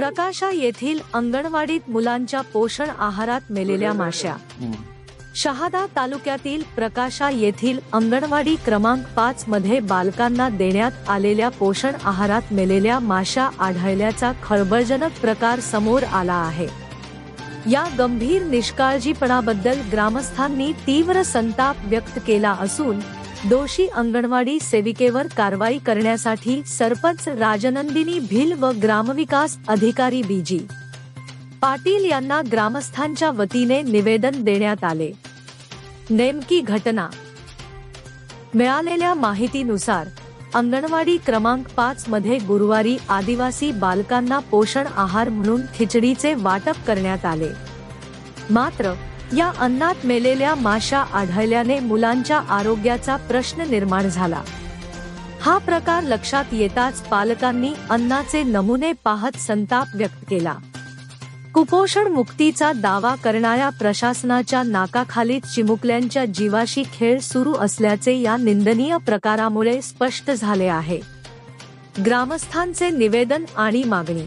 प्रकाशा येथील अंगणवाडीत मुलांच्या पोषण आहारात मेलेल्या माश्या. शहादा तालुक्यातील प्रकाशा येथील अंगणवाडी क्रमांक पाच मध्ये बालकांना देण्यात आलेल्या पोषण आहारात मेलेल्या माश्या आढळल्याचा खळबळजनक प्रकार समोर आला आहे. या गंभीर निष्काळजीपणाबद्दल ग्रामस्थांनी तीव्र संताप व्यक्त केला असून दोषी अंगणवाडी सेविकेवर कारवाई करण्यासाठी सरपंच राजनंदिनी भिल व ग्रामविकास अधिकारी बीजी पाटील यांना ग्रामस्थांच्या वतीने निवेदन देण्यात आले. नेमकी घटना. मिळालेल्या माहितीनुसार अंगणवाडी क्रमांक पाच मध्ये गुरुवारी आदिवासी बालकांना पोषण आहार म्हणून खिचडीचे वाटप करण्यात आले. मात्र या अन्नात मेलेल्या माशा आढळल्याने मुलांच्या आरोग्याचा प्रश्न निर्माण झाला. हा प्रकार लक्षात येताच पालकांनी अन्नाचे नमुने पाहत संताप व्यक्त केला. कुपोषण मुक्तीचा दावा करणाऱ्या प्रशासनाच्या नाकाखाली चिमुकल्यांच्या जीवाशी खेळ सुरू असल्याचे या निंदनीय प्रकारामुळे स्पष्ट झाले आहे. ग्रामस्थांचे निवेदन आणि मागणी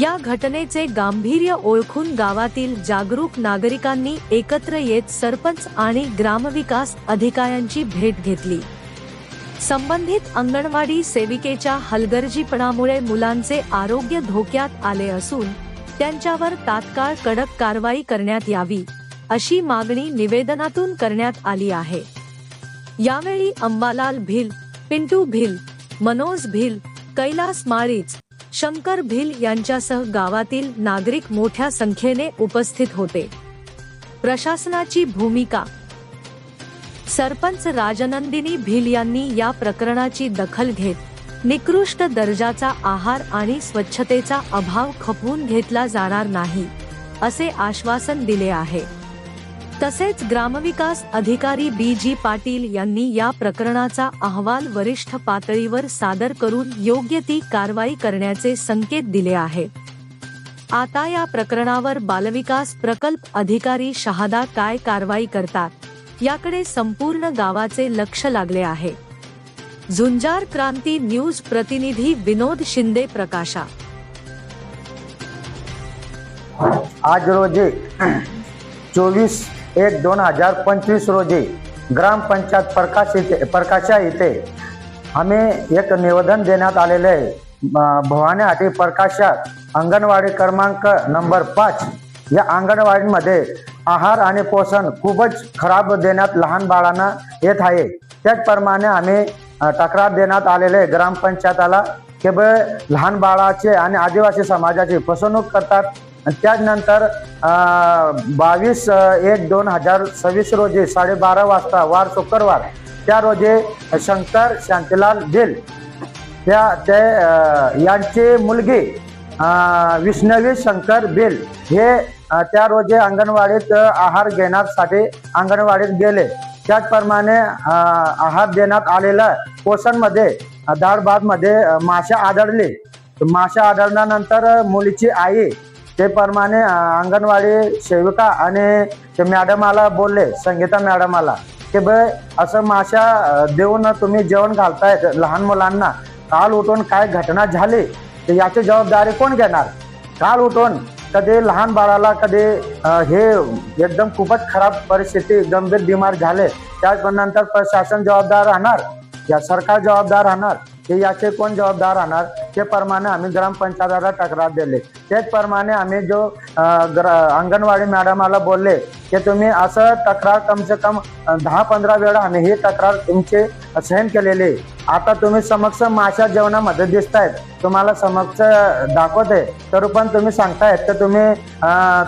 या घटनेचे गांभीर्य ओळखून गावातील जागरूक नागरिकांनी एकत्र येत सरपंच आणि ग्रामविकास अधिकाऱ्यांची भेट घेतली. संबंधित अंगणवाडी सेविकेच्या हलगर्जीपणामुळे मुलांचे आरोग्य धोक्यात आले असून त्यांच्यावर तात्काळ कडक कारवाई करण्यात यावी अशी मागणी निवेदनातून करण्यात आली आहे. यावेळी अंबालाल भिल पिंटू भिल मनोज भिल कैलास माळीच शंकर भिल यांच्यासह गावातील नागरिक मोठ्या संख्येने उपस्थित होते. प्रशासनाची भूमिका. सरपंच राजनंदिनी भिल यांनी या प्रकरणाची दखल घेत निकृष्ट दर्जाचा आहार आणि स्वच्छतेचा अभाव खपवून घेतला जाणार नाही असे आश्वासन दिले आहे. तसेच ग्रामविकास अधिकारी बी जी पाटील यांनी या प्रकरणाचा अहवाल वरिष्ठ पातळीवर सादर करून योग्य ती कारवाई करण्याचे संकेत दिले आहेत आता या प्रकरणावर बालविकास प्रकल्प अधिकारी शहादा काय कारवाई करतात याकडे संपूर्ण गावाचे लक्ष लागले आहे. झुंजार क्रांती न्यूज प्रतिनिधी विनोद शिंदे प्रकाशा. आज रोजी चोवीस एक दोन हजार पंचवीस रोजी ग्रामपंचायत प्रकाश इथे प्रकाशा इथे आम्ही एक निवेदन देण्यात आलेले आहे. भवानीहाटी प्रकाशात अंगणवाडी क्रमांक नंबर पाच. या अंगणवाडीमध्ये आहार आणि पोषण खूपच खराब देण्यात लहान बाळांना येत आहे. त्याचप्रमाणे आम्ही तक्रार देण्यात आलेले आहे ग्रामपंचायताला केवळ लहान बाळाचे आणि आदिवासी समाजाची फसवणूक करतात. त्यानंतर बावीस एक दोन हजार सव्वीस रोजी साडेबारा वाजता वार शुक्रवार त्या रोजी शंकर शांतीलाल भिल त्या ते यांची मुलगी विष्णवी शंकर भिल हे त्या रोजी अंगणवाडीत आहार घेण्यासाठी अंगणवाडीत गेले. त्याचप्रमाणे आहार देण्यात आलेला पोषणमध्ये अ, डाळ भातमध्ये माशा आढळली. माशा आढळल्यानंतर मुलीची आई ते प्रमाणे अंगणवाडी सेविका आणि ते मॅडमाला बोलले संगीता मॅडमाला की ब असं माशा देऊन तुम्ही जेवण घालतायत लहान मुलांना. काल उठून काय घटना झाली? तर याची जबाबदारी कोण घेणार? काल उठून कधी लहान बाळाला कधी हे एकदम खूपच खराब परिस्थिती गंभीर बिमार झाले त्यानंतर प्रशासन जबाबदार राहणार? या सरकार जबाबदार राहणार? हे याचे कोण जबाबदार राहणार? त्याप्रमाणे आम्ही ग्रामपंचायताला तक्रार दिली. त्याचप्रमाणे आम्ही जो अ, अंगणवाडी मॅडमाला बोलले की तुम्ही असं तक्रार कम से कम दहा पंधरा वेळा आम्ही ही तक्रार तुमची सहन केलेली. आहे. आता तुम्ही समक्ष माशा जेवणामध्ये दिसतायत. तुम्हाला समक्ष दाखवते. तरी पण तुम्ही सांगतायत तर तुम्ही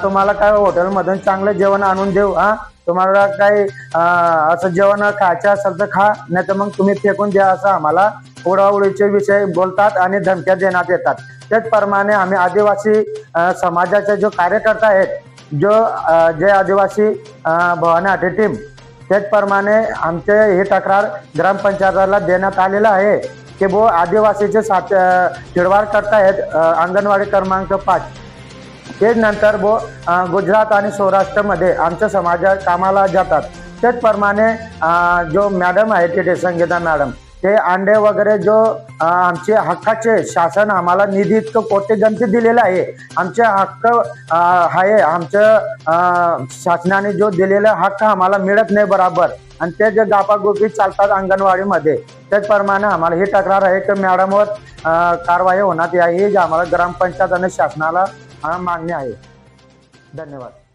तुम्हाला काय हॉटेलमधून चांगलं जेवण आणून देऊ हा? तुम्हाला काही असं जेवण खायचं असेल तर खा नाही तर मग तुम्ही फेकून द्या असं आम्हाला उडाउडीचे विषय बोलतात आणि धमक्या देण्यात येतात. त्याचप्रमाणे आम्ही आदिवासी समाजाचे जो कार्यकर्ता आहेत जो जे आदिवासी भवानी टीम त्याचप्रमाणे आमचे हे तक्रार ग्रामपंचायताला देण्यात आलेलं आहे की बो आदिवासीचे साथ चिडवाड करतायत आहेत अंगणवाडी क्रमांक पाच. तेच नंतर बो गुजरात आणि सौराष्ट्रमध्ये आमच्या समाजात कामाला जातात. त्याचप्रमाणे जो मॅडम आहे तिथे संगीता मॅडम ते अंडे वगैरे जो आमचे हक्काचे शासन आम्हाला निधी इतकं कोटी गणती दिलेलं आहे. आमचे हक्क आहे. आमचं शासनाने जो दिलेला हक्क आम्हाला मिळत नाही बराबर. आणि ते जे गापागुपी चालतात अंगणवाडीमध्ये त्याचप्रमाणे आम्हाला ही तक्रार आहे की मॅडमवर कारवाई होण्यात यावी ही आम्हाला ग्रामपंचायत आणि शासनाला मागणी आहे. धन्यवाद.